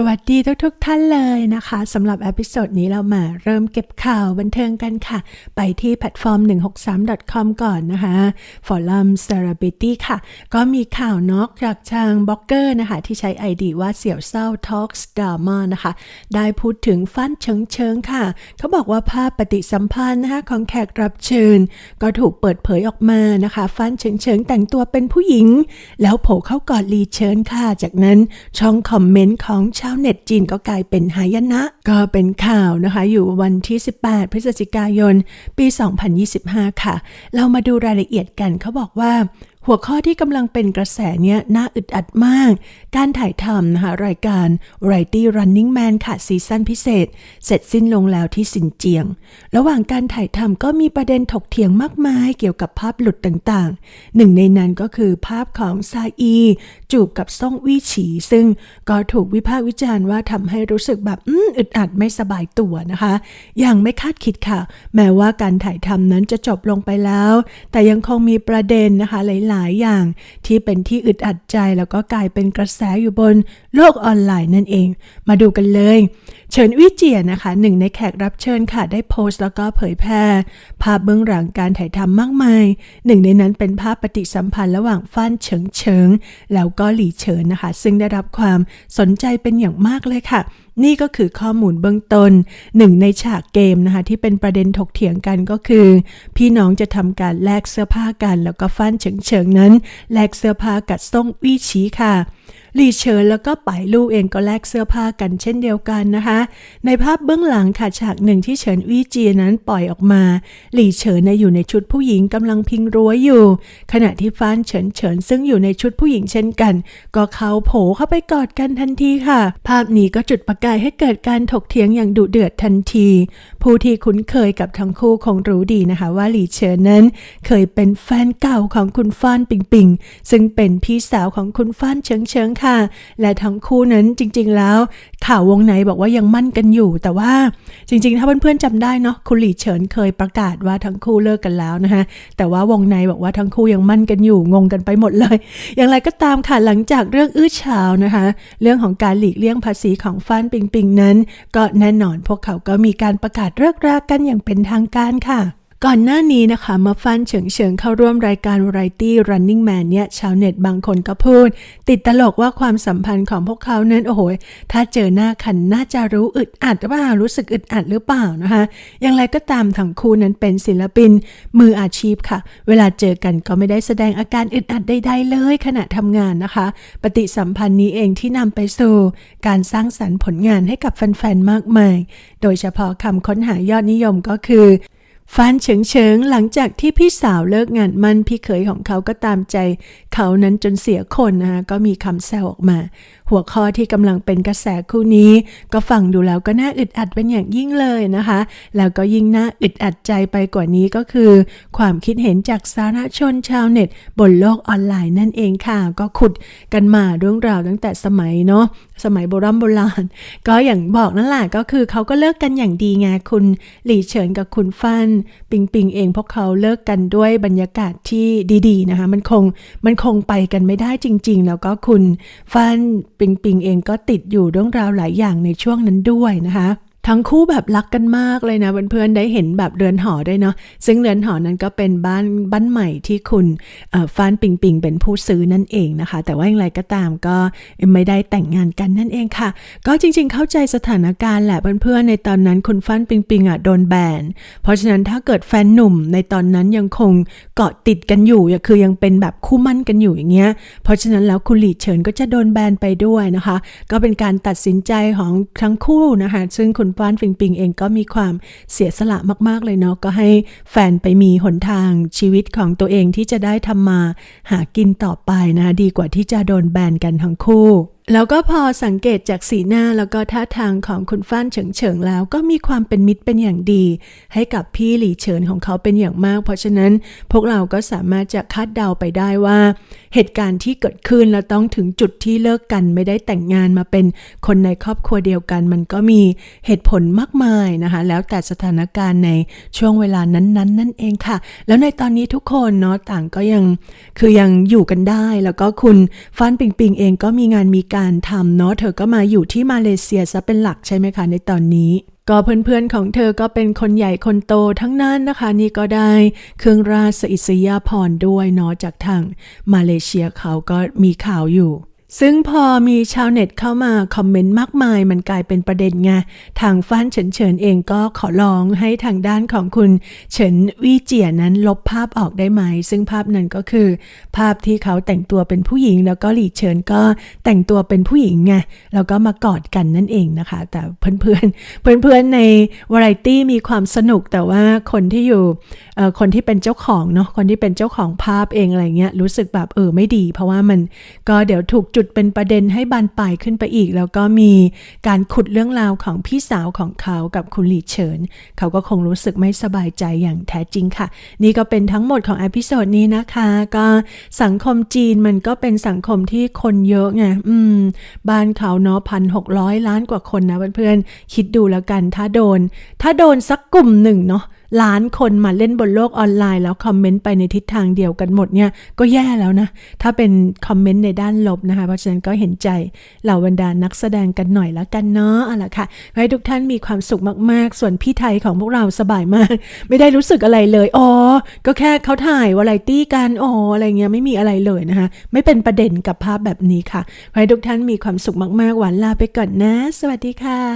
สวัสดีทุกๆทท่านเลยนะคะสำหรับเอพิโซดนี้เรามาเริ่มเก็บข่าวบันเทิงกันค่ะ ไปที่แพลตฟอร์ม 163.com ก่อนนะคะฟอรัม Celebrity ค่ะ ก็มีข่าวนอกจากทางบล็อกเกอร์นะคะ ที่ใช้ไอดีว่าเสี่ยวเศร้า Talks Drama นะคะ ได้พูดถึงฟันเชิงเชิงค่ะ เขาบอกว่าภาพปฏิสัมพันธ์นะคะของแขกรับเชิญ ก็ถูกเปิดเผยออกมานะคะฟันเชิงเชิงแต่งตัวเป็นผู้หญิง แล้วโผล่เข้ากอดลีเชิญค่ะ จากนั้นช่องคอมเมนต์ของชาวเน็ตจีนก็กลายเป็นหายนะ ก็เป็นข่าวนะคะ อยู่วันที่ 18 พฤศจิกายน ปี 2025 ค่ะ เรามาดูรายละเอียดกันเขาบอกว่าหัวข้อที่กำลังเป็นกระแสเนี้ยน่าอึดอัดมาก การถ่ายทำนะคะรายการ Variety Running Man ค่ะซีซั่นพิเศษ เสร็จสิ้นลงแล้วที่สินเจียง ระหว่างการถ่ายทำก็มีประเด็นถกเถียงมากมายเกี่ยวกับภาพหลุดต่างๆ หนึ่งในนั้นก็คือภาพของซาอี จูบกับซ่งวี่ฉี ซึ่งก็ถูกวิพากษ์วิจารณ์ว่าทำให้รู้สึกแบบอืมอึดอัดไม่สบายตัวนะคะ อย่างไม่คาดคิดค่ะ แม้ว่าการถ่ายทำนั้นจะจบลงไปแล้ว แต่ยังคงมีประเด็นนะคะหลายๆอย่าง ที่เป็นที่อึดอัดใจแล้วก็กลายเป็นกระแสอยู่บนโลกออนไลน์นั่นเอง มาดูกันเลย เฉินวิเจียนะคะ หนึ่งในแขกรับเชิญค่ะได้โพสต์แล้วก็เผยแพร่ภาพเบื้องหลังการถ่ายทำมากมาย หนึ่งในนั้นเป็นภาพปฏิสัมพันธ์ระหว่างฟ้านเฉิงเฉิงแล้วก็หลี่เฉินนะคะ ซึ่งได้รับความสนใจเป็นอย่างมากเลยค่ะ นี่ก็คือข้อมูลเบื้องต้นหนึ่งในฉากเกมนะคะที่เป็นประเด็นถกเถียงกันก็คือ พี่น้องจะทำการแลกเสื้อผ้ากัน แล้วก็ฟันเฉิงเฉิงนั้นแลกเสื้อผ้ากับซ่งวี่ฉีค่ะ ลีเฉินแล้วก็ป่ายลู่เองก็แลกเสื้อผ้ากันเช่นเดียวกันนะคะ ในภาพเบื้องหลังค่ะฉากหนึ่งที่เฉินวี่เจียนั้นปล่อยออกมาหลี่เฉินนอยู่ในชุดผู้หญิงกำลังพิงรั้วอยู่ ขณะที่ฟ้านเฉินเฉินซึ่งอยู่ในชุดผู้หญิงเช่นกัน ก็เขาโผล่เข้าไปกอดกันทันทีค่ะ ภาพนี้ก็จุดประกายให้เกิดการถกเถียงอย่างดุเดือดทันที ผู้ที่คุ้นเคยกับทั้งคู่คงรู้ดีนะคะ ว่าหลี่เฉินนั้น เคยเป็นแฟนเก่าของคุณฟ้านปิงปิงซึ่งเป็นพี่สาวของคุณฟ้านเฉิงเฉิงค่ะ และทั้งคู่นั้นจริง ๆ แล้ว ข่าววงในบอกว่ายังมั่นกันอยู่ แต่ว่าจริง ๆ ถ้าเพื่อนๆจำได้เนาะคุณหลี่เฉินเคยประกาศว่าทั้งคู่เลิกกันแล้วนะคะแต่ว่าวงในบอกว่าทั้งคู่ยังมั่นกันอยู่งงกันไปหมดเลย อย่างไรก็ตามค่ะหลังจากเรื่องอื้อฉาวนะคะ เรื่องของการหลีกเลี่ยงภาษีของฟ้านปิงปิงนั้น ก็แน่นอนพวกเขาก็มีการประกาศเลิกรากันอย่างเป็นทางการค่ะ ก่อนหน้านี้นะคะมื่อฟันเฉิงเฉิงเข้าร่วมรายการ Variety Running Man เนี่ยชาวเน็ตบางคนก็พูด ติดตลกว่าความสัมพันธ์ของพวกเขานั้นโอ้โหถ้าเจอหน้าคันน่าจะรู้อึดอัดหรือเปล่ารู้สึกอึดอัดหรือเปล่านะคะ อย่างไรก็ตามทั้งคู่นั้นเป็นศิลปินมืออาชีพค่ะ เวลาเจอกันก็ไม่ได้แสดงอาการอึดอัดใดๆเลยขณะทำงานนะคะ ปฏิสัมพันธ์นี้เองที่นำไปสู่การสร้างสรรค์ผลงานให้กับแฟนๆมากมาย โดยเฉพาะคำค้นหายอดนิยมก็คือ ฟานเฉิงเฉิงหลังจากที่พี่สาวเลิกงานมันพี่เขยของเขาก็ตามใจ เขานั้นจนเสียคนนะคะก็มีคำแซวออกมา หัวข้อที่กำลังเป็นกระแสคู่นี้ ก็ฟังดูแล้วก็น่าอึดอัดเป็นอย่างยิ่งเลยนะคะ แล้วก็ยิ่งน่าอึดอัดใจไปกว่านี้ก็คือ ความคิดเห็นจากสาธารณชนชาวเน็ต บนโลกออนไลน์นั่นเองค่ะ ก็ขุดกันมาเรื่องราวตั้งแต่สมัยเนาะสมัยโบราณโบราณ ก็อย่างบอกนั่นแหละก็คือเขาก็เลิกกันอย่างดีไงคุณหลี่เฉินกับคุณฟัน ปิงปิงเองพวกเขาเลิกกันด้วยบรรยากาศที่ดีๆนะคะ มันคงมันคงไปกันไม่ได้จริง ๆ แล้วก็คุณฟันปิงปิงเองก็ติดอยู่เรื่องราวหลายอย่างในช่วงนั้นด้วยนะคะ ทั้งคู่แบบรักกันมากเลยนะเพื่อนๆได้เห็นแบบเรือนหอด้วยเนาะซึ่งเรือนหอนั้นก็เป็นบ้านบ้านใหม่ที่คุณฟานปิงปิงเป็นผู้ซื้อนั่นเองนะคะ แต่ว่าอย่างไรก็ตามก็ไม่ได้แต่งงานกันนั่นเองค่ะ ก็จริงๆเข้าใจสถานการณ์แหละเพื่อนๆในตอนนั้นคุณฟานปิงปิงอะโดนแบน เพราะฉะนั้นถ้าเกิดแฟนหนุ่มในตอนนั้นยังคงเกาะติดกันอยู่คือยังเป็นแบบคู่มั่นกันอยู่อย่างเงี้ย เพราะฉะนั้นแล้วคุณหลีเฉินก็จะโดนแบนไปด้วยนะคะ ก็เป็นการตัดสินใจของทั้งคู่นะคะ ซึ่งคุณฟ้านปิงปิงเองก็มีความเสียสละมากๆเลยเนาะก็ให้แฟนไปมีหนทางชีวิตของตัวเองที่จะได้ทำมาหากินต่อไปนะคะดีกว่าที่จะโดนแบนกันทั้งคู่ แล้วก็พอสังเกตจากสีหน้าแล้วก็ท่าทางของคุณฟ้านเฉิงเฉิงแล้ว ก็มีความเป็นมิตรเป็นอย่างดี ให้กับพี่หลี่เฉินของเขาเป็นอย่างมาก เพราะฉะนั้นพวกเราก็สามารถจะคาดเดาไปได้ว่า เหตุการณ์ที่เกิดขึ้นแล้วต้องถึงจุดที่เลิกกันไม่ได้แต่งงานมาเป็นคนในครอบครัวเดียวกัน มันก็มีเหตุผลมากมายนะคะ แล้วแต่สถานการณ์ในช่วงเวลานั้นๆนั่นเองค่ะ แล้วในตอนนี้ทุกคนเนาะต่างก็ยังคือยังอยู่กันได้ แล้วก็คุณฟ้านปิงปิงเองก็มีงานมีการการทำเนาะเธอก็มาอยู่ที่มาเลเซียซะเป็นหลักใช่ไหมคะในตอนนี้ ก็เพื่อนๆของเธอก็เป็นคนใหญ่คนโตทั้งนั้นนะคะ นี่ก็ได้เครื่องราชอิสริยาภรณ์ด้วยเนาะจากทางมาเลเซียเขาก็มีข่าวอยู่ ซึ่งพอมีชาวเน็ตเข้ามาคอมเมนต์มากมาย มันกลายเป็นประเด็นไง ทางฟ้านเฉินเฉินเองก็ขอร้องให้ทางด้านของคุณเฉินวีเจียนั้นลบภาพออกได้ไหม ซึ่งภาพนั้นก็คือ ภาพที่เขาแต่งตัวเป็นผู้หญิง แล้วก็หลีเฉินก็แต่งตัวเป็นผู้หญิงไงแล้วก็มากอดกันนั่นเองนะคะ แต่เพื่อนๆเพื่อนๆในวาไรตี้มีความสนุกแต่ว่าคนที่อยู่คนที่เป็นเจ้าของเนาะคนที่เป็นเจ้าของภาพเองอะไรเงี้ยรู้สึกแบบเออไม่ดี เพราะว่ามันก็เดี๋ยวถูกจุดเป็นประเด็นให้บานปลายขึ้นไปอีก แล้วก็มีการขุดเรื่องราวของพี่สาวของเขากับคุณหลีเฉิน เขาก็คงรู้สึกไม่สบายใจอย่างแท้จริงค่ะ นี่ก็เป็นทั้งหมดของอพิโซดนี้นะคะ ก็สังคมจีนมันก็เป็นสังคมที่คนเยอะไงอืม บ้านเขาเนาะพันหกร้อยล้านกว่าคนนะเพื่อนๆคิดดูแล้วกันถ้าโดน ถ้าโดนสักกลุ่มหนึ่งเนาะ ล้านคนมาเล่นบนโลกออนไลน์ แล้วคอมเมนต์ไปในทิศทางเดียวกันหมดเนี่ยก็แย่แล้วนะ ถ้าเป็นคอมเมนต์ในด้านลบนะคะ เพราะฉะนั้นก็เห็นใจเหล่าบรรดานักแสดงกันหน่อยละกันเนาะเอาละค่ะให้ทุกท่านมีความสุขมากๆ ส่วนพี่ไทยของพวกเราสบายมาก ไม่ได้รู้สึกอะไรเลยอ๋อก็แค่เขาถ่ายวาไรตี้กันอ๋ออะไรเงี้ยไม่มีอะไรเลยนะคะ ไม่เป็นประเด็นกับภาพแบบนี้ค่ะให้ทุกท่านมีความสุขมากๆหวานลาไปก่อนนะ สวัสดีค่ะ